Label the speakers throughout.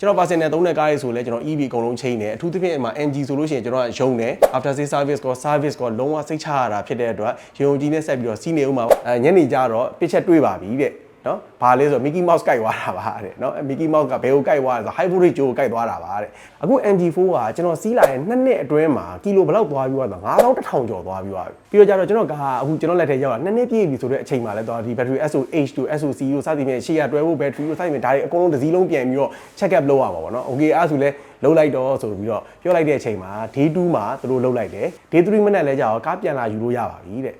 Speaker 1: ကျွန်တော် personal သုံးတဲ့ကားတွေဆိုလဲကျွန်တော် EV အကုန်လုံးချိန်တယ်အထူးသဖြင့်အမှ MG ဆိုလို့ရှိရင်ကျွန်တော်ကယုံတယ် after sales service ကော service ကောလုံးဝစိတ်ချရတာဖြစ်တဲ့အတွက်ယုံကြည်နဲ့ဆက်ပြီးတော့စီးနေဦးမှာအဲညနေကျတော့ပစ်ချက်တွေးပါပြီတဲ့ နော်ဘာလဲဆိုတော့ Mickey Mouse ကြိုက်သွားတာပါတဲ့နော် Mickey Mouse ကဘယ်ကိုကြိုက်သွားလဲဆိုတော့ Hybrid Joe ကိုကြိုက်သွားတာပါတဲ့အခု MG4 ကကျွန်တော်စီးလာတဲ့နှစ်နှစ်အတွင်းမှာကီလိုဘယ်လောက်သွားပြီးသွားတာ9100ကျော်သွားပြီးသွားပြီပြီးတော့ကျတော့ကျွန်တော်ကအခုကျွန်တော်လက်ထဲရောက်လာနှစ်နှစ်ပြည့်ပြီဆိုတဲ့အချိန်မှာလဲတော့ဒီ battery SOH တို့ SOC တို့စသဖြင့်ရှေ့ရတွဲဖို့ battery တို့စသဖြင့်ဒါတွေအကုန်လုံးတစ်စီးလုံးပြန်ပြီးတော့ check up လုပ်ရမှာပေါ့နော် okay အဲ့ဒါဆိုလဲလုံးလိုက်တော့ဆိုပြီးတော့ပြောလိုက်တဲ့အချိန်မှာ day 2မှာသူတို့လုံးလိုက်တယ် day 3မိနစ်လဲကြာတော့ကားပြန်လာယူလို့ရပါပြီတဲ့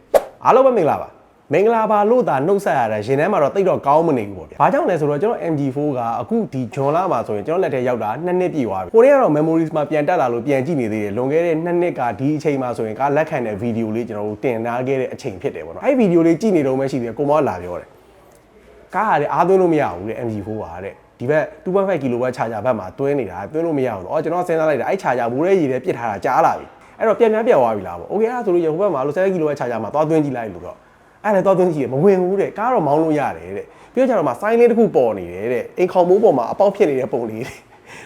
Speaker 1: အားလုံးပဲမင်္ဂလာပါ မင်္ဂလာပါလို့သာနှုတ်ဆက်ရတာရင်ထဲမှာတော့တိတ်တော့ကောင်းမနေဘူးပေါ့ဗျာ။ဘာကြောင့်လဲဆိုတော့ကျွန်တော် MG4 ကအခုဒီဂျွန်လာမှာဆိုရင်ကျွန်တော်လက်ထဲရောက်တာ2နှစ်ပြည့်သွားပြီ။ကိုရီးယားတော့ memories မှာပြန်တက်လာလို့ပြန်ကြည့်နေသေးတယ်။လွန်ခဲ့တဲ့2နှစ်ကဒီအချိန်မှာဆိုရင်ကလက်ခံတဲ့ဗီဒီယိုလေးကျွန်တော်တို့တင်ထားခဲ့တဲ့အချိန်ဖြစ်တယ်ပေါ့နော်။အဲ့ဗီဒီယိုလေးကြည့်နေတော့မှရှိသေးတယ်ကိုမောလာပြောတယ်။ကားကလည်းအားသွင်းလို့မရဘူးတဲ့ MG4 ပါတဲ့။ဒီဘက်2.5 kW charger ဘက်မှာသွင်းနေတာသွင်းလို့မရဘူး။အော်ကျွန်တော်စဉ်းစားလိုက်တာအဲ့ charger ဘိုးရဲ့ရည်ထဲပြစ်ထားတာကြားလာပြီ။အဲ့တော့ပြန်ပြန်ပြတ်သွားပြီလားပေါ့။ Okay အဲ့ဒါဆိုလို့ရဟိုဘက်မှာလို့7 kW charger မှာသွားသွင်းကြည့်လိုက်လို့တော့ အဲ့လည်းသွားသွင်းကြည့်ရမဝင်ဘူးတဲ့ကားတော့မောင်းလို့ရတယ်တဲ့ပြီးတော့ကျတော့မှဆိုင်းလေးတစ်ခုပေါ်နေတယ်တဲ့အိမ်ခေါင်မိုးပေါ်မှာအပေါက်ဖြစ်နေတဲ့ပုံလေးတဲ့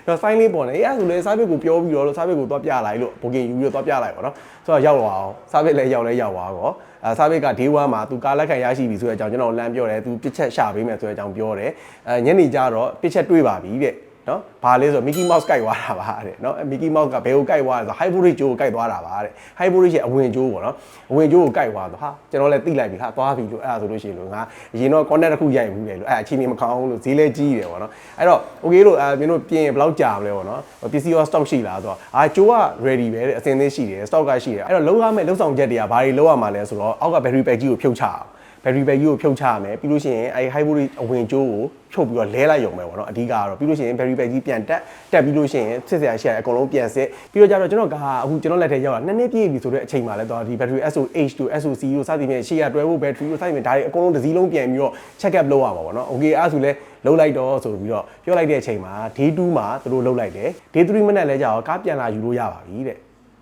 Speaker 1: တော့ဆိုင်းလေးပေါ်နေအဲ့ဒါဆိုလေစားပစ်ကိုပြောပြီးတော့စားပစ်ကိုသွားပြလိုက်လို့ဘိုကင်ယူပြီးတော့သွားပြလိုက်ပါတော့ဆိုတော့ရောက်သွားအောင်စားပစ်လည်းရောက်လဲရောက်သွားကောအဲစားပစ်က day 1မှာသူကားလက်ခံရရှိပြီဆိုတဲ့အကြောင်းကျွန်တော်လမ်းပြောတယ်သူပစ်ချက်ရှာပေးမယ်ဆိုတဲ့အကြောင်းပြောတယ်အဲညနေကျတော့ပစ်ချက်တွေးပါပြီတဲ့ နော်ဘာလဲဆိုတော့ Mickey Mouse ကြိုက်သွားတာပါတဲ့နော် Mickey Mouse ကဘယ်ကိုကြိုက်သွားလဲဆိုတော့ Hybrid Joe ကိုကြိုက်သွားတာပါတဲ့ Hybrid ရဲ့အဝင်ကျိုးပေါ့နော်အဝင်ကျိုးကိုကြိုက်သွားတော့ဟာကျွန်တော်လည်းသိလိုက်ပြီဟာသွားပြီလို့အဲ့ဒါဆိုလို့ရှိရင်လို့ငါအရင်တော့ content တစ်ခုရိုက်ဘူးလေလို့အဲ့အချိန်ကြီးမကောင်းဘူးလို့ဈေးလဲကြီးတယ်ပေါ့နော်အဲ့တော့ okay လို့အဲမင်းတို့ပြင်ဘယ်လောက်ကြာမလဲပေါ့နော်ပစ္စည်းရော stock ရှိလားဆိုတော့အာကျိုးက ready ပဲတဲ့အစင်းသေးရှိတယ် stock ကရှိတယ်အဲ့တော့လုံးရမယ့်လုံဆောင်ချက်တွေကဘာတွေလုံးရမှာလဲဆိုတော့အောက်က battery pack ကြီးကိုဖြုတ်ချအောင် battery pack ကြီးကိုဖြုတ်ချရမယ်ပြီးလို့ရှိရင်အဲ hybrid အဝင်ကျိုးကိုဖြုတ်ပြီးတော့လဲလိုက်ရုံပဲပေါ့နော်အဓိကကတော့ပြီးလို့ရှိရင် battery pack ကြီးပြန်တက်တက်ပြီးလို့ရှိရင်စစ်စရာရှိရအကုန်လုံးပြန်စစ်ပြီးတော့ကြတော့ကျွန်တော်ကအခုကျွန်တော်လက်ထဲရောက်လာနှစ်နှစ်ပြည့်ပြီဆိုတဲ့အချိန်မှာလဲတော့ဒီ battery SOH တို့ SOC တို့စသဖြင့်ရှေ့ရတွဲဖို့ battery တို့စသဖြင့်ဒါတွေအကုန်လုံးတစ်စီးလုံးပြန်ပြီးတော့ check up လုပ်ရမှာပေါ့နော် okay အဲ့ဒါဆိုလဲလုံးလိုက်တော့ဆိုပြီးတော့ပြောလိုက်တဲ့အချိန်မှာ day 2မှာသူတို့လုံးလိုက်တယ် day 3မိနစ်လဲကြာတော့ကားပြန်လာယူလို့ရပါပြီတဲ့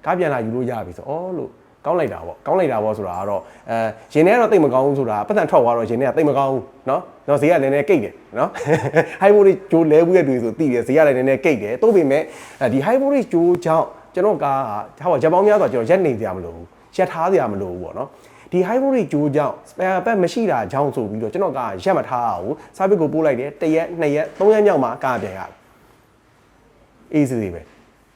Speaker 1: ကားပြန်လာယူလို့ရပြီဆိုအော်လို့ ကောင်းလိုက်တာပေါ့ကောင်းလိုက်တာပေါ့ဆိုတာကတော့အဲရင်ထဲကတော့တိတ်မကောင်းဘူးဆိုတာပတ်သက်ထွက်သွားတော့ရင်ထဲကတိတ်မကောင်းဘူးเนาะတော့ဈေးကလည်းနည်းနည်းကိတ်တယ်เนาะ high voltage ဂျိုးလဲဘူးရဲ့တွေဆိုသိတယ်ဈေးကလည်းနည်းနည်းကိတ်တယ်သို့ပေမဲ့ဒီ high voltage ဂျိုးကြောင့်ကျွန်တော်ကားကဟောဂျပန်များဆိုကျွန်တော်ရက်နေကြမလို့ဘူးရက်ထားကြမလို့ဘူးပေါ့เนาะဒီ high voltage ဂျိုးကြောင့် spare part မရှိတာကြောင့်ဆိုပြီးတော့ကျွန်တော်ကရက်မထားအောင် service ကိုပို့လိုက်တယ်တစ်ရက်နှစ်ရက်သုံးရက်မြောက်မှကားပြန်ရတယ်အေးစီစီပဲ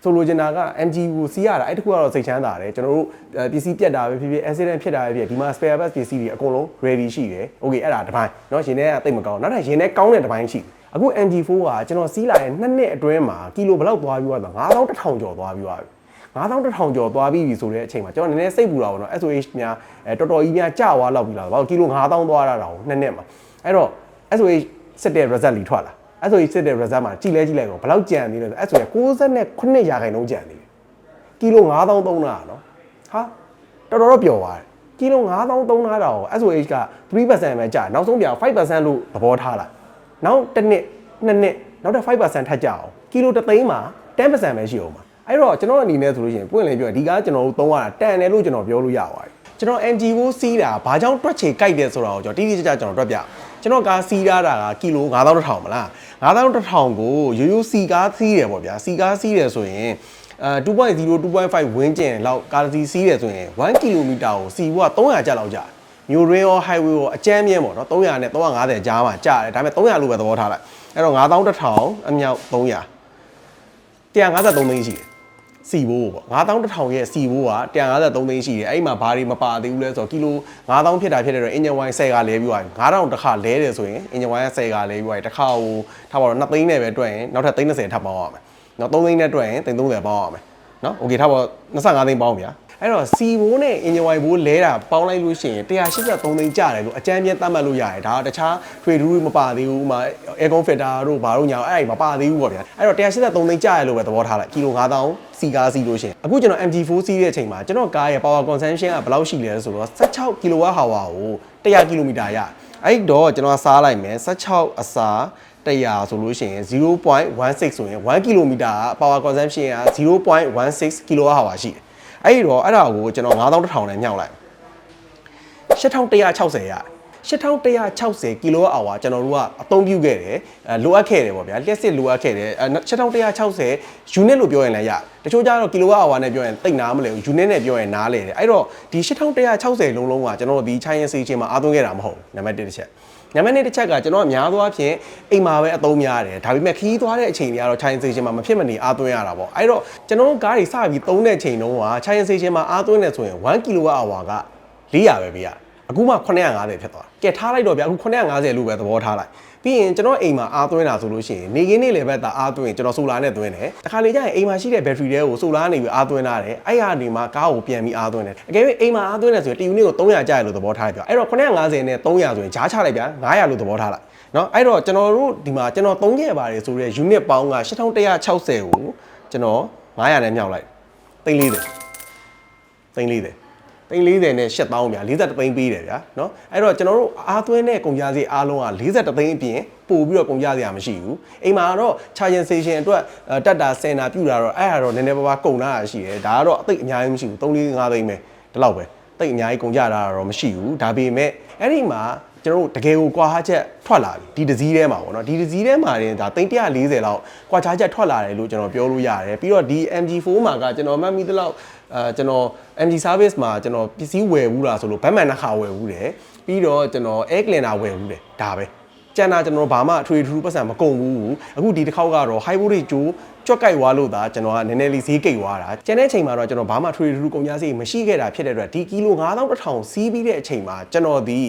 Speaker 1: ဆိုလိုချင်တာက MG ကိုစီးရတာအဲ့တခုကတော့စိတ်ချမ်းသာတယ်ကျွန်တော်တို့ပစ္စည်းပြတ်တာပဲဖြစ်ဖြစ် accident ဖြစ်တာပဲဖြစ်ဒီမှာ spare parts ပစ္စည်းတွေအကုန်လုံး ready ရှိတယ် okay အဲ့ဒါတစ်ပိုင်းเนาะရင်ထဲကတိတ်မကောင်းနောက်ထပ်ရင်ထဲကောင်းတဲ့တစ်ပိုင်းရှိအခု MG4 ကကျွန်တော်စီးလာတဲ့နှစ်နှစ်အတွင်းမှာကီလိုဘယ်လောက်သွားပြီးသွားတာ9100ကျော်သွားပြီးသွားပြီ9100ကျော်သွားပြီးပြီဆိုတဲ့အချိန်မှာကျွန်တော်နည်းနည်းစိတ်ပူတာပေါ့နော် SOH များအဲတော်တော်ကြီးများကျသွားလောက်ပြီလားဘာလို့ကီလို9000သွားတာတောင်နှစ်နှစ်မှာအဲ့တော့ SOH စစ်တဲ့ result လီထွက်လာ အဲ့ဆိုရင်စစ်တဲ့ result မှာကြည်လဲကြည့်လိုက်တော့ဘယ်လောက်ကြံနေလဲဆိုအဲ့ဆိုရင်69ရာခိုင်နှုန်းကြံနေတယ်ကီလို9000သုံးတာနော်ဟာတော်တော်တော့ပျော်သွားတယ်ကီလို9000သုံးတာတော့ SOH က3%ပဲကြာနောက်ဆုံးပြန်5%လို့သဘောထားလိုက်နောက်တစ်နှစ်နှစ်နှစ်နောက်ထပ်5%ထပ်ကြအောင်ကီလိုတစ်သိန်းမှာ10%ပဲရှိအောင်ပါအဲ့တော့ကျွန်တော်အနေနဲ့ဆိုလို့ရှိရင်ပွင့်လင်းပြောဒီကားကျွန်တော်တို့သုံးရတာတန်တယ်လို့ကျွန်တော်ပြောလို့ရပါတယ်ကျွန်တော် MG4 စီးတာဘာကြောင့်တွက်ချေကြိုက်တယ်ဆိုတာကိုကျွန်တော်တိတိကျကျကျွန်တော်တွက်ပြ ကျွန်တော်ကားစီးရတာကကီလို9000မလား9000ကိုရိုးရိုးစီကားစီးတယ်ပေါ့ဗျာစီကားစီးတယ်ဆိုရင်အဲ2.0 2.5ဝင်းကျင်လောက်ကားစီးစီးတယ်ဆိုရင်1ကီလိုမီတာကိုစီဖို့က300ကျပ်လောက်ကြာမြို့ရင်းရော highway ရောအကျမ်းမြင့်ပေါ့နော်300နဲ့350ကြားမှာကြာတယ်ဒါပေမဲ့300လို့ပဲသဘောထားလိုက်အဲ့တော့9100အမြောက်300 153သိန်းရှိတယ် စီဘိုးပေါ့9100ရဲ့စီဘိုးက153သိန်းရှိတယ်အဲ့မှာဘာတွေမပါသေးဘူးလဲဆိုတော့ကီလို9000ဖြစ်တာဖြစ်တဲ့တော့ engine wine 10ကလဲပြီးသွားပြီ9000တစ်ခါလဲတယ်ဆိုရင် engine wine 10ကလဲပြီးသွားပြီတစ်ခါဟိုထားပါတော့2သိန်းနဲ့ပဲတွက်ရင်နောက်ထပ်30ထပ်ပေါင်းရမယ်နောက်3သိန်းနဲ့တွက်ရင်30ပေါင်းရမယ်နော်โอเคထားပါ25သိန်းပေါင်းဗျာ အဲ့တော့စီဘိုးနဲ့ engine wine ဘိုးလဲတာပေါင်းလိုက်လို့ရှိရင်183သိန်းကျတယ်လို့အကြမ်းပြင်းသတ်မှတ်လို့ရတယ်ဒါကတခြားထွေထူးမပါသေးဘူးဥမာ aircon filter တို့ဘာတို့ညာအဲ့ဒီမပါသေးဘူးပေါ့ဗျာအဲ့တော့183သိန်းကျရလို့ပဲသဘောထားလိုက်ကီလို9000စီကားစီလို့ရှိရင်အခုကျွန်တော် MG4 စီးတဲ့အချိန်မှာကျွန်တော်ကားရဲ့ power consumption ကဘယ်လောက်ရှိလဲဆိုတော့16 kWh ကို100 km ရအဲ့တော့ကျွန်တော်စားလိုက်မယ်16အစာ100ဆိုလို့ရှိရင်0.16ဆိုရင်1 km က power consumption က0.16 kWh ရှိတယ် အဲ့တော့အဲ့ဒါကိုကျွန်တော်9100နဲ့မြောက်လိုက်8160ရ8160 kWh ကျွန်တော်တို့ကအသုံးပြုခဲ့တယ်အဲလိုအပ်ခဲ့တယ်ပေါ့ဗျာလျှက်စစ်လိုအပ်ခဲ့တယ်အဲ8160 unit လို့ပြောရင်လည်းရတချို့ကျတော့ kWh နဲ့ပြောရင်တိတ်နားမလဲဘူး unit နဲ့ပြောရင်နားလေတယ်အဲ့တော့ဒီ8160လုံးလုံးကကျွန်တော်တို့ဒီ China Sea ချင်းမှာအားသွင်းခဲ့တာမဟုတ်ဘူးနံပါတ်1တစ်ချက် ညမနေ့တစ်ချက်ကကျွန်တော်အများသောအားဖြင့်အိမ်မှာပဲအသုံးများတယ်ဒါပေမဲ့ခီးသွားတဲ့အချိန်တွေကတော့ China Station မှာမဖြစ်မနေအားသွင်းရတာပေါ့အဲ့တော့ကျွန်တော်တို့ကားတွေစပြီးသုံးတဲ့အချိန်တုန်းက China Station မှာအားသွင်းနေဆိုရင်1 kWh က400ပဲပြရ အခုမှ950ဖြစ်သွားကဲထားလိုက်တော့ဗျအခု950လို့ပဲသဘောထားလိုက်ပြီးရင်ကျွန်တော်အိမ်မှာအားသွင်းတာဆိုလို့ရှိရင်နေကင်းနေလေဘက်သာအားသွင်းကျွန်တော်ဆိုလာနဲ့သွင်းတယ်တခါလေကျရင်အိမ်မှာရှိတဲ့ battery တွေကိုဆိုလာနေပြီးအားသွင်းလာတယ်အဲ့ဟာဒီမှာကားကိုပြန်ပြီးအားသွင်းတယ်အကယ်၍အိမ်မှာအားသွင်းတယ်ဆိုရင်တီယူနစ်ကို300ကျရလို့သဘောထားလိုက်ပြအဲ့တော့950နဲ့300ဆိုရင်ဂျားချလိုက်ဗျာ900လို့သဘောထားလိုက်နော်အဲ့တော့ကျွန်တော်တို့ဒီမှာကျွန်တော်သုံးခဲ့ပါတယ်ဆိုတော့ unit ပေါင်းက8160ကိုကျွန်တော်900နဲ့မြောက်လိုက်သိန်း40သိန်း40 သိန်း40နဲ့8000ဗျာ43သိန်းပေးတယ်ဗျာเนาะအဲ့တော့ကျွန်တော်တို့အားသွင်းတဲ့ကုန်ကြစည်အားလုံးက43သိန်းအပြင်ပို့ပြီးတော့ကုန်ကြစရာမရှိဘူးအိမ်မှာတော့ charging station အတွက်အဲတက်တာစင်တာပြူတာတော့အဲ့ဟာတော့နည်းနည်းပါးပါးကုန်တာရှိတယ်ဒါကတော့အသိအများကြီးမရှိဘူး3 4 5သိန်းပဲဒီလောက်ပဲ သိအများကြီးကုန်ကြတာတော့မရှိဘူးဒါပေမဲ့အဲ့ဒီမှာကျွန်တော်တို့တကယ်ကိုကွာဟာချက်ထွက်လာပြီဒီဒစည်းထဲမှာပေါ့နော်ဒီဒစည်းထဲမှာတင်ဒါ340လောက်ကွာခြားချက်ထွက်လာတယ်လို့ကျွန်တော်ပြောလို့ရတယ်ပြီးတော့ဒီ MG4 မှာကကျွန်တော်မှတ်မိသလောက်အဲကျွန်တော် MG service မှာကျွန်တော်ပစ္စည်းဝယ်ဘူးလားဆိုလို့ဘတ်မန်နှခါဝယ်ဘူးတယ်ပြီးတော့ကျွန်တော် air cleaner ဝယ်ဘူးတယ်ဒါပဲကျန်တာကျွန်တော်ဘာမှအထွေထူးပတ်စံမကုန်ဘူးအခုဒီတစ်ခေါက်ကတော့ high voltage ကြိုး ကြွက်ကြိုက်သွားလို့သာကျွန်တော်ကနည်းနည်းလေးဈေးကိတ်သွားတာကျန်တဲ့အချိန်မှာတော့ကျွန်တော်ဘာမှထွေထူးကုန်ကြစည်မရှိခဲ့တာဖြစ်တဲ့အတွက်ဒီကီလို9100စီးပြီးတဲ့အချိန်မှာကျွန်တော်ဒီ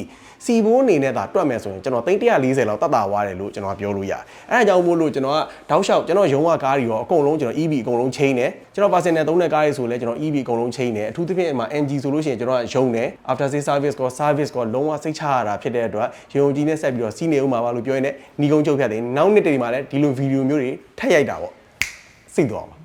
Speaker 1: စီဘိုးအနေနဲ့သာတွက်မယ်ဆိုရင်ကျွန်တော်340လောက်တတ်တာသွားတယ်လို့ကျွန်တော်ပြောလို့ရတယ်အဲဒါကြောင့်မို့လို့ကျွန်တော်ကတောက်လျှောက်ကျွန်တော်ရုံးကကားတွေရောအကုန်လုံးကျွန်တော် EV အကုန်လုံးချိန်တယ်ကျွန်တော် personal သုံးတဲ့ကားတွေဆိုလဲကျွန်တော် EV အကုန်လုံးချိန်တယ်အထူးသဖြင့်အမှ MG ဆိုလို့ရှိရင်ကျွန်တော်ကရုံတယ် after sales service ကော service ကောလုံးဝစိတ်ချရတာဖြစ်တဲ့အတွက်ရုံကြီးနဲ့ဆက်ပြီးတော့စီးနေဦးမှာပါလို့ပြောရင်လည်းညီကုန်းချုပ်ဖြတ်တယ်နောက်နှစ်တည်းမှာလည်းဒီလိုဗီဒီယိုမျိုးတွေထပ်ရိုက်တာပေါ့ စိတ်သွားမှာ